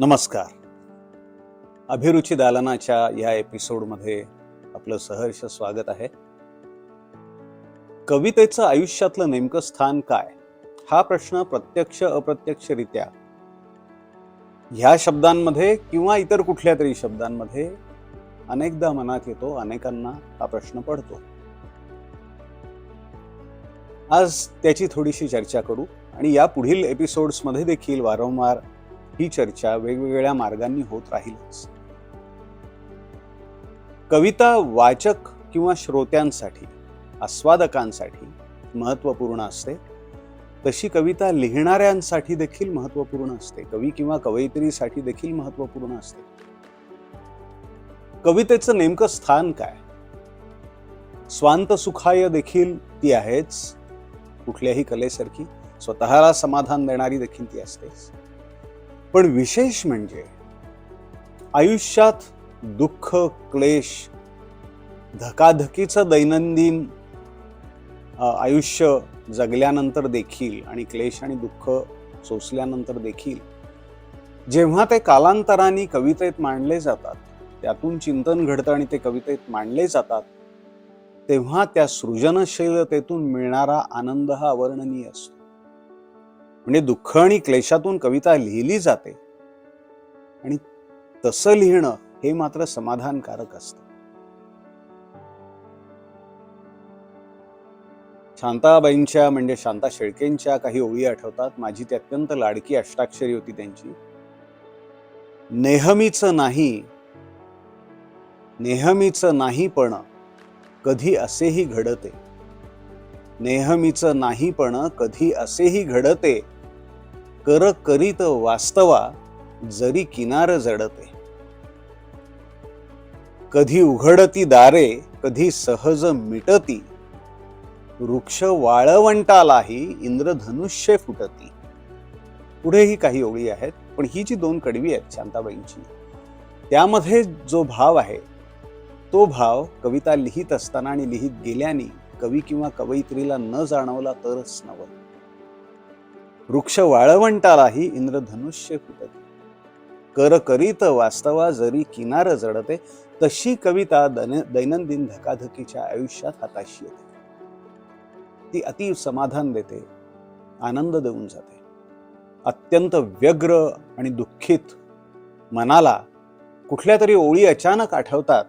नमस्कार. अभिरुची दालनाच्या या एपिसोडमध्ये आपलं सहर्ष स्वागत आहे. कवितेचं आयुष्यातलं नेमकं स्थान काय? हा प्रश्न प्रत्यक्ष अप्रत्यक्षरित्या ह्या शब्दांमध्ये किंवा इतर कुठल्या तरी शब्दांमध्ये अनेकदा मनात येतो अनेकांना हा प्रश्न पडतो. आज त्याची थोडीशी चर्चा करू आणि या पुढील एपिसोड्समध्ये देखील वारंवार ही चर्चा वेगवेगळ्या मार्गांनी होत राहीलच. कविता वाचक किंवा श्रोत्यांसाठी आस्वादकांसाठी महत्त्वपूर्ण असते. तशी कविता लिहिणाऱ्यांसाठी देखील महत्त्वपूर्ण असते. कवी किंवा कवयित्रीसाठी देखील महत्त्वपूर्ण असते. कवितेचं नेमकं स्थान काय? स्वांत सुखाय देखील ती आहेच. कुठल्याही कलेसारखी स्वतःला समाधान देणारी देखील ती असतेच. पण विशेष म्हणजे आयुष्यात दुःख क्लेश धकाधकीचं दैनंदिन आयुष्य जगल्यानंतर देखील आणि क्लेश आणि दुःख सोसल्यानंतर देखील जेव्हा ते कालांतराने कवितेत मांडले जातात त्यातून चिंतन घडतं आणि ते कवितेत मांडले जातात तेव्हा त्या सृजनशीलतेतून मिळणारा आनंद हा अवर्णनीय असतो. म्हणजे दुःख आणि क्लेशातून कविता लिहिली जाते. आणि तसं लिहिणं हे मात्र समाधानकारक असतं. शांताबाईंच्या म्हणजे शांता शेळकेंच्या काही ओळी आठवतात. माझी ती अत्यंत लाडकी अष्टाक्षरी होती त्यांची. नेहमीच नाही नेहमीच नाही पण कधी असेही घडते. नेहमीच नाही पण कधी असेही घडते. कर करीत वास्तवा जरी किनार जडते. कधी उघडती दारे कधी सहज मिटती. वृक्ष वाळवंटालाही इंद्रधनुष्य फुटती. पुढेही काही ओळी आहेत पण ही जी दोन कडवी आहेत शांताबाईंची त्यामध्ये जो भाव आहे तो भाव कविता लिहित असताना आणि लिहित गेल्याने कवी किंवा कवयित्रीला न जाणवला तरच नवल वृक्ष वाळवंटालाही इंद्रधनुष्य फुटते. कर करीत वास्तवा जरी किनार जडते तशी कविता दैनंदिन धकाधकीच्या आयुष्यात हाताशी येते. ती अति समाधान देते आनंद देऊन जाते. अत्यंत व्यग्र आणि दुःखित मनाला कुठल्या तरी ओळी अचानक आठवतात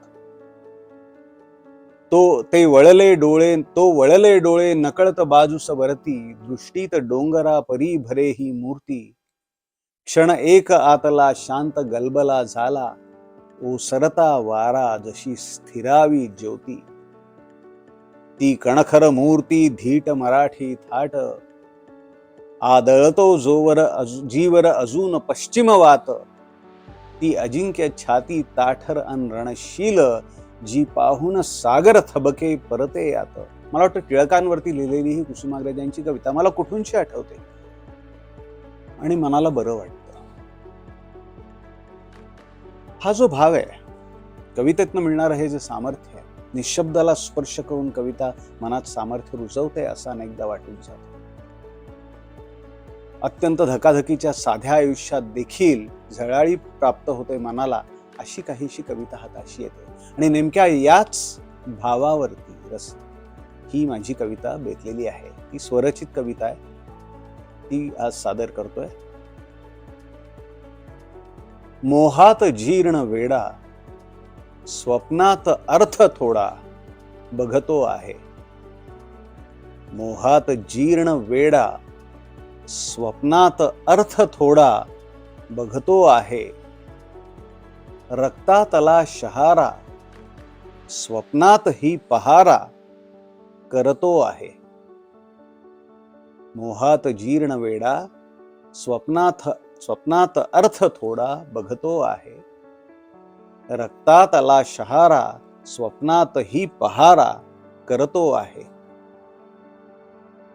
तो ते वळले डोळे तो वळले डोळे नकळत बाजूस वरती दृष्टीत डोंगरा परी भरे ही मूर्ती. क्षण एक आतला शांत गलबला झाला ओसरता वारा जशी स्थिरावी ज्योती. ती कणखर मूर्ती धीट मराठी थाट आदळतो जोवर जीवर अजून पश्चिम वात ती अजिंक्य छाती ताठर अन रणशील जी पाहून सागर थबके परते यात. मला वाटतं टिळकांवरती लिहिलेली ही कुसुमाग्रजांची कविता मला कुठूनशी आठवते? आणि मनाला बरं वाटतं. हा जो भाव आहे कवितेतनं मिळणारं हे जे सामर्थ्य आहे निशब्दाला स्पर्श करून कविता मनात सामर्थ्य रुजवते असं अनेकदा वाटून जात. अत्यंत धकाधकीच्या साध्या आयुष्यात देखील झळाळी प्राप्त होते मनाला अशी काहीशी कविता हाताशी येते. आणि नेमक्या याच भावावरती रस ही माझी कविता बेतलेली आहे. ती स्वरचित कविता आहे. ती आज सादर करतोय. मोहात जीर्ण वेडा स्वप्नात अर्थ थोडा बघतो आहे. मोहात जीर्ण वेडा स्वप्नात अर्थ थोडा बघतो आहे. रक्तातला शहारा स्वप्नात ही पहारा करतो आहे. मोहात जीर्ण वेडा स्वप्नात स्वप्नात अर्थ थोडा बघतो आहे. रक्तातला शहारा स्वप्नात ही पहारा करतो आहे.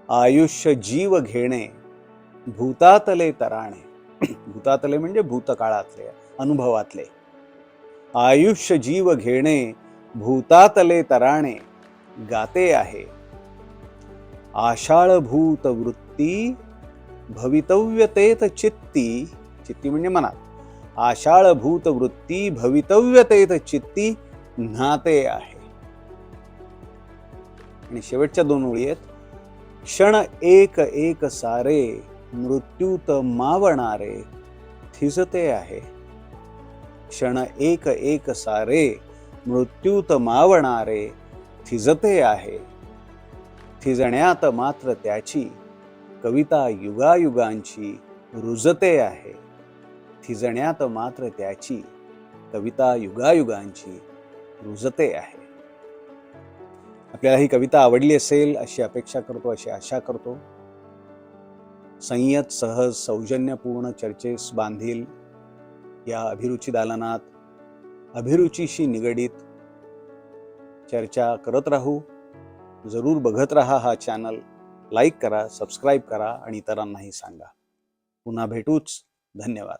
आयुष्य जीव घेणे भूतातले तराणे. भूतातले म्हणजे भूतकाळातले अनुभवातले. आयुष्य जीव घेणे भूतातले तराणे गाते आहे. आषाळभूत वृत्ती भवितव्यतेत चित्ती चित्ती म्हणजे मनात. आषाळभूत वृत्ती भवितव्यतेत चित्ती न्हाते आहे. आणि शेवटच्या दोन ओळी आहेत. क्षण एक एक सारे मृत्यूत मावणारे थिजते आहे. क्षण एक एक सारे मृत्यूत मावणारे थिजते आहे. थिजण्यात मात्र त्याची कविता युगायुगांची रुजते आहे. थिजण्यात मात्र त्याची कविता युगायुगांची रुजते आहे. आपल्याला ही कविता आवडली असेल अशी अपेक्षा करतो अशी आशा करतो. संयत सहज सौजन्यपूर्ण चर्चेस बांधील या अभिरुची दालनात अभिरुचीशी निगडीत चर्चा करत राहू. जरूर बघत राहा हा चॅनल लाईक करा सबस्क्राईब करा आणि इतरांनाही सांगा. पुन्हा भेटूच. धन्यवाद.